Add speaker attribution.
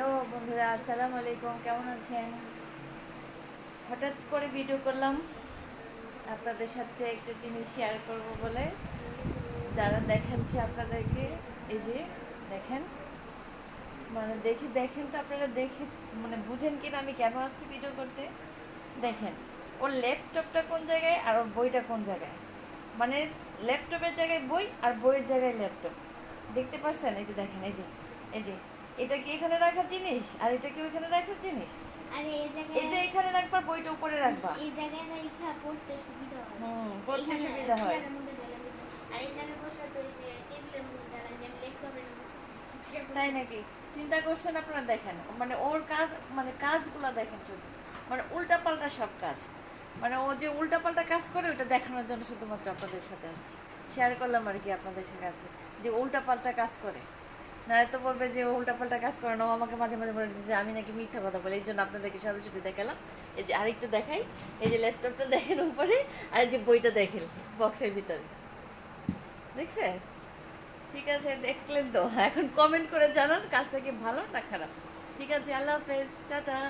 Speaker 1: Hello বন্ধুরা, আসসালামু আলাইকুম, কেমন আছেন? হঠাৎ করে ভিডিও করলাম। আপনাদের সাথে একটা জিনিস শেয়ার করব বলে। যারা দেখাচ্ছি আপনাদেরকে, এই যে দেখেন মানে দেখি, দেখেন তো আপনারা দেখে মানে বুঝেন কিনা আমি কেন আসছি ভিডিও করতে? দেখেন, ওর ল্যাপটপটা কোন জায়গায় আর ওর বইটা কোন জায়গায়? মানে ল্যাপটপের জায়গায় বই আর বইয়ের জায়গায় ল্যাপটপ দেখতে পাচ্ছেন এই যে দেখেন, এই যে এই যে। এটা কি এখানে রাখার জিনিস? আর এটা কি ওইখানে রাখার জিনিস?
Speaker 2: আরে এই
Speaker 1: এটা এখানে রাখবা বইটা উপরে রাখবা।
Speaker 2: এই জায়গায় রাইখা পড়তে সুবিধা হয়।
Speaker 1: হুম পড়তে সুবিধা হয়।
Speaker 2: আর এই জায়গায় বসলে তো এই যে টেবিলের মধ্যে দিয়ে আমি লিখতে পারি
Speaker 1: তাই নাকি? চিন্তা করছেন আপনারা দেখেন মানে ওর কাজ মানে কাজগুলো দেখেন শুধু। মানে উল্টাপাল্টা সব কাজ। মানে ও যে উল্টাপাল্টা কাজ করে ওটা দেখানোর জন্য শুধুমাত্র আপনাদের সাথে আসছি। শেয়ার করলাম আর কি আপনাদের সাথে আছে যে উল্টাপাল্টা কাজ করে। না তো বলবে যে ও উল্টাপাল্টা কাজ করে না, ও আমাকে মাঝে মাঝে বলে যে আমি নাকি মিথ্যা কথা বলি, এই জন্য আপনাদেরকে সরাসরি দেখালাম। এই যে আরেকটু দেখাই, এই যে ল্যাপটপটা দেখেন উপরে আর এই যে বইটা দেখেন বক্সের ভিতরে। দেখছে? ঠিক আছে, দেখলেন তো। এখন কমেন্ট করে জানান কাজটা কি ভালো না খারাপ। ঠিক আছে, আল্লাহ হাফেজ, টাটা।